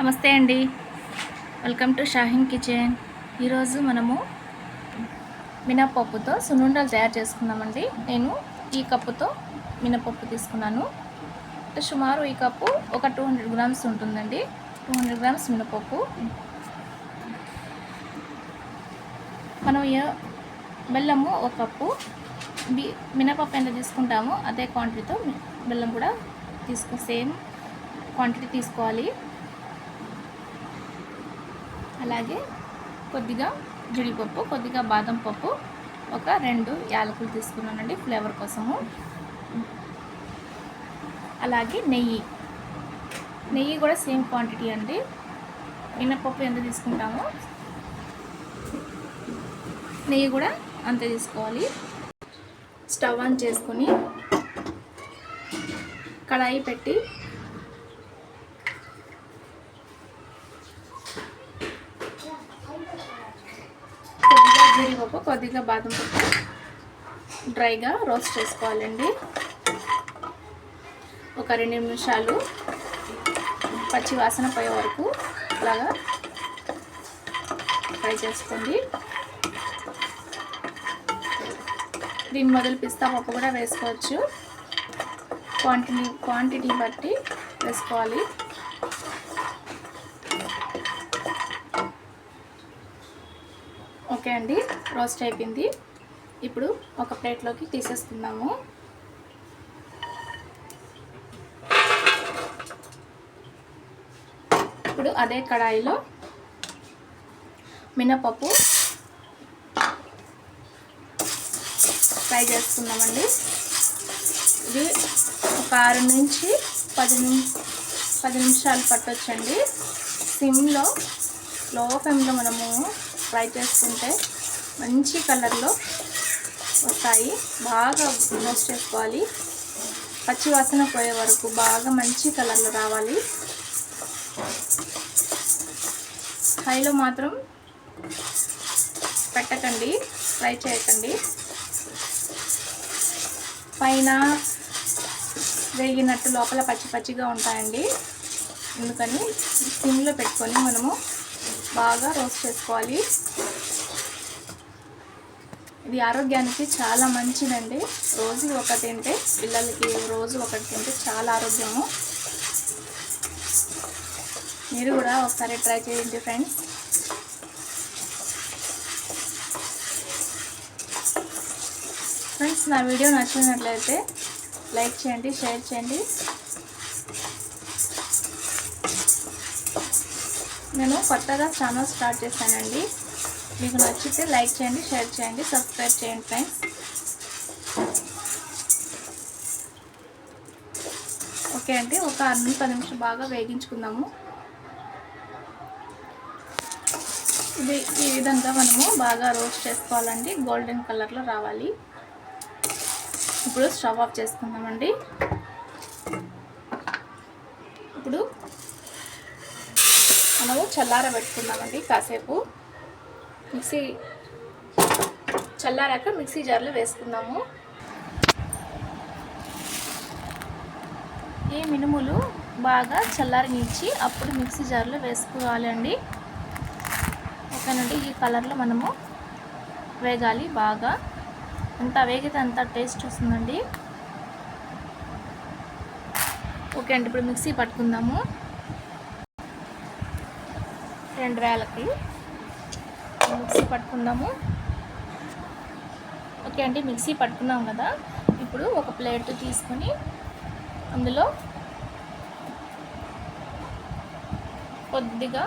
నమస్తే అండి. Welcome to Shaheen kitchen ఈరోజు మనము మినపప్పుతో సున్నుండలు తయారు చేసుకుందామండి. నేను ఈ కప్పుతో మినపప్పు తీసుకున్నాను. సుమారు ఈ కప్పు ఒక టూ హండ్రెడ్ గ్రామ్స్ ఉంటుందండి. టూ హండ్రెడ్ గ్రామ్స్ మినపప్పు. మనం బెల్లము ఒక కప్పు బి మినపప్పు ఎంత తీసుకుంటామో అదే క్వాంటిటీతో బెల్లం కూడా తీసుకో సేమ్ క్వాంటిటీ తీసుకోవాలి. అలాగే కొద్దిగా జీడిపప్పు కొద్దిగా బాదం పప్పు ఒక రెండు యాలకులు తీసుకున్నానండి ఫ్లేవర్ కోసము. అలాగే నెయ్యి. నెయ్యి కూడా సేమ్ క్వాంటిటీ అండి. మినపప్పు ఎంత తీసుకుంటామో నెయ్యి కూడా అంతే తీసుకోవాలి. స్టవ్ ఆన్ చేసుకొని కడాయి పెట్టి కొద్దిగా జీడిపప్పు కొద్దిగా బాదం పప్పు డ్రైగా రోస్ట్ చేసుకోవాలండి. ఒక రెండు నిమిషాలు పచ్చి వాసన పోయే వరకు అలాగా ఫ్రై చేసుకోండి. దీని మొదలు పిస్తా పప్పు కూడా వేసుకోవచ్చు. క్వాంటిటీ క్వాంటిటీ బట్టి వేసుకోవాలి. ఓకే అండి. రోస్ట్ అయిపోయింది. ఇప్పుడు ఒక ప్లేట్లోకి తీసేస్తున్నాము. ఇప్పుడు అదే కడాయిలో మినపప్పు ఫ్రై చేసుకుందామండి. ఇది ఒక ఆరు నుంచి పది పది నిమిషాలు పట్టొచ్చండి. సిమ్లో లో ఫ్లేమ్లో మనము ఫ్రై చేసుకుంటే మంచి కలర్లో వస్తాయి. బాగా రోస్ట్ చేసుకోవాలి. పచ్చి వాసన పోయే వరకు బాగా మంచి కలర్లో రావాలి. హైలో మాత్రం పెట్టకండి. ఫ్రై చేయకండి. పైన వేగినట్టు లోపల పచ్చి పచ్చిగా ఉంటాయండి. అందుకని సిమ్లో పెట్టుకొని మనము బాగా రోస్ట్ చేసుకోవాలి. ఇది ఆరోగ్యానికి చాలా మంచిదండి. రోజు ఒకటి తింటే పిల్లలకి రోజు ఒకటి తింటే చాలా ఆరోగ్యము. మీరు కూడా ఒకసారి ట్రై చేయండి ఫ్రెండ్స్. ఫ్రెండ్స్ నా వీడియో నచ్చినట్లయితే లైక్ చేయండి షేర్ చేయండి. నేను కొత్తగా ఛానల్ స్టార్ట్ చేశానండి. మీకు నచ్చితే లైక్ చేయండి షేర్ చేయండి సబ్స్క్రైబ్ చేయండి ఫ్రెండ్స్. ఓకే అండి ఒక అన్ని పది నిమిషం బాగా వేగించుకుందాము. ఇది ఈ విధంగా మనము బాగా రోస్ట్ చేసుకోవాలండి గోల్డెన్ కలర్లో రావాలి. ఇప్పుడు స్టవ్ ఆఫ్ చేసుకుందామండి. ఇప్పుడు మనము చల్లార పెట్టుకుందామండి కాసేపు. మిక్సీ చల్లారాక మిక్సీ జార్లో వేసుకుందాము. ఈ మినుములు బాగా చల్లారనిచ్చి అప్పుడు మిక్సీ జార్లో వేసుకోవాలండి ఓకేనండి ఈ కలర్లో మనము వేగాలి బాగా. ఎంత వేగితే అంత టేస్ట్ వస్తుందండి. ఓకే అండి ఇప్పుడు మిక్సీ పట్టుకుందాము. రెండు వేలకి మిక్సీ పట్టుకుందాము. ఓకే అండి మిక్సీ పట్టుకున్నాం కదా. ఇప్పుడు ఒక ప్లేట్ తీసుకొని అందులో కొద్దిగా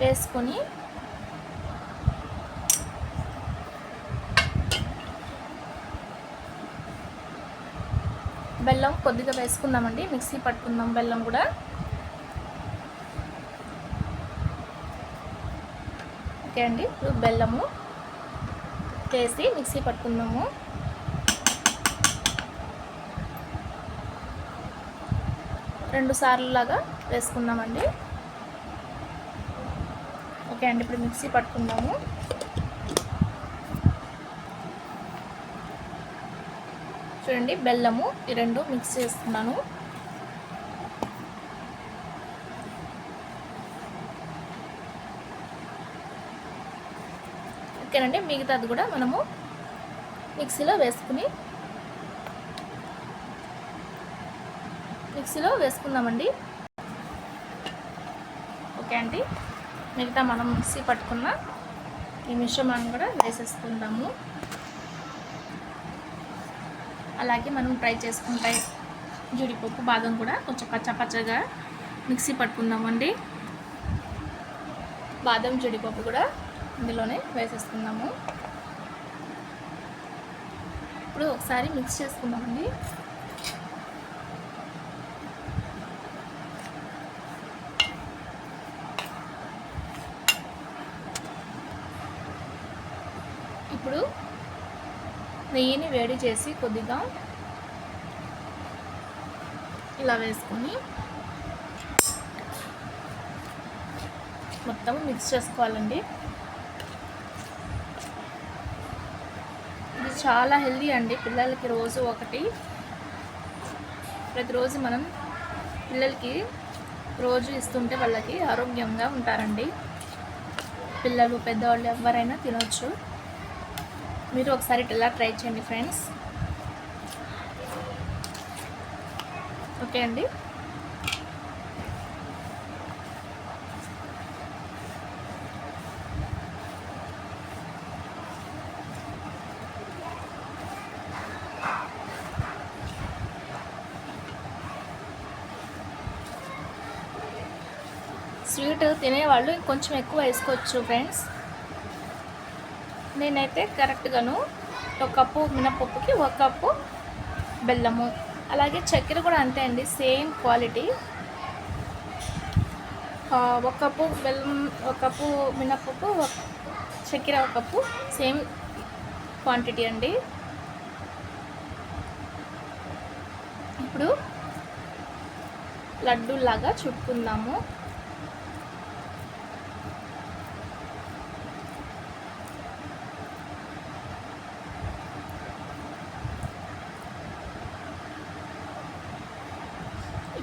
వేసుకొని బెల్లం కొద్దిగా వేసుకుందామండి. మిక్సీ పట్టుకుందాం బెల్లం కూడా. ఓకే అండి. ఇప్పుడు బెల్లము వేసి మిక్సీ పట్టుకుందాము. రెండు సార్లు లాగా వేసుకుందామండి. ఓకే అండి ఇప్పుడు మిక్సీ పట్టుకుందాము. చూడండి బెల్లము ఈ రెండు మిక్స్ చేస్తున్నాను. ఓకేనండి మిగతాది కూడా మనము మిక్సీలో వేసుకుని మిక్సీలో వేసుకుందామండి. ఓకే అండి మిగతా మనం మిక్సీ పట్టుకున్న ఈ మిశ్రమాన్ని కూడా వేసేసుకుందాము. అలాగే మనం ట్రై చేసుకుంటే జీడిపప్పు బాదం కూడా కొంచెం పచ్చ పచ్చగా మిక్సీ పట్టుకుందామండి. బాదం జీడిపప్పు కూడా ఇందులోనే వేసేసుకుందాము. ఇప్పుడు ఒకసారి మిక్స్ చేసుకుందామండి. ఇప్పుడు నెయ్యిని వేడి చేసి కొద్దిగా ఇలా వేసుకొని మొత్తం మిక్స్ చేసుకోవాలండి. చాలా హెల్దీ అండి. పిల్లలకి రోజు ఒకటి. ప్రతిరోజు మనం పిల్లలకి రోజు ఇస్తుంటే వాళ్ళకి ఆరోగ్యంగా ఉంటారండి. పిల్లలు పెద్దవాళ్ళు ఎవరైనా తినొచ్చు. మీరు ఒకసారి ఇలా ట్రై చేయండి ఫ్రెండ్స్. ఓకే అండి. స్వీట్ తినేవాళ్ళు కొంచెం ఎక్కువ వేసుకోవచ్చు ఫ్రెండ్స్. నేనైతే కరెక్ట్గాను ఒక కప్పు మినపప్పుకి ఒక కప్పు బెల్లము. అలాగే చక్కెర కూడా అంతే అండి సేమ్ క్వాలిటీ. ఒక కప్పు బెల్లం ఒక కప్పు మినపప్పు ఒక చక్కెర ఒక కప్పు సేమ్ క్వాంటిటీ అండి. ఇప్పుడు లడ్డూలాగా చుట్టుకుందాము.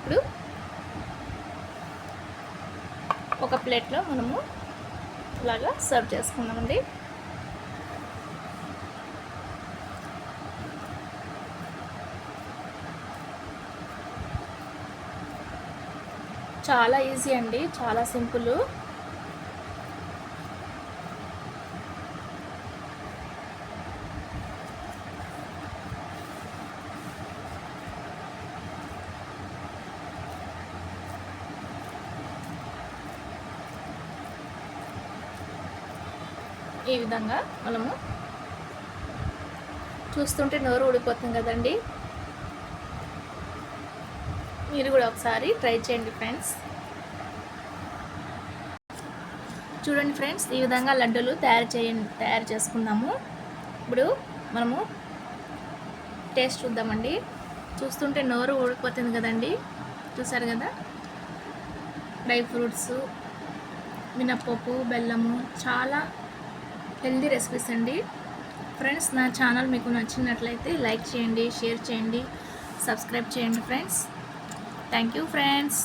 ఇప్పుడు ఒక ప్లేట్లో మనము ఇలాగా సర్వ్ చేసుకుందామండి. చాలా ఈజీ అండి చాలా సింపుల్. ఈ విధంగా మనము చూస్తుంటే నోరు ఊడిపోతుంది కదండి. మీరు కూడా ఒకసారి ట్రై చేయండి ఫ్రెండ్స్. చూడండి ఫ్రెండ్స్ ఈ విధంగా లడ్డూలు తయారు చేయండి తయారు చేసుకుందాము ఇప్పుడు మనము టేస్ట్ చూద్దామండి. చూస్తుంటే నోరు ఊడిపోతుంది కదండి. చూసారు కదా? డ్రై ఫ్రూట్స్ మినప్పప్పు బెల్లము చాలా హెల్దీ రెసిపీస్ అండి. ఫ్రెండ్స్ నా ఛానల్ మీకు నచ్చినట్లయితే లైక్ చేయండి షేర్ చేయండి సబ్స్క్రైబ్ చేయండి ఫ్రెండ్స్. Thank you friends.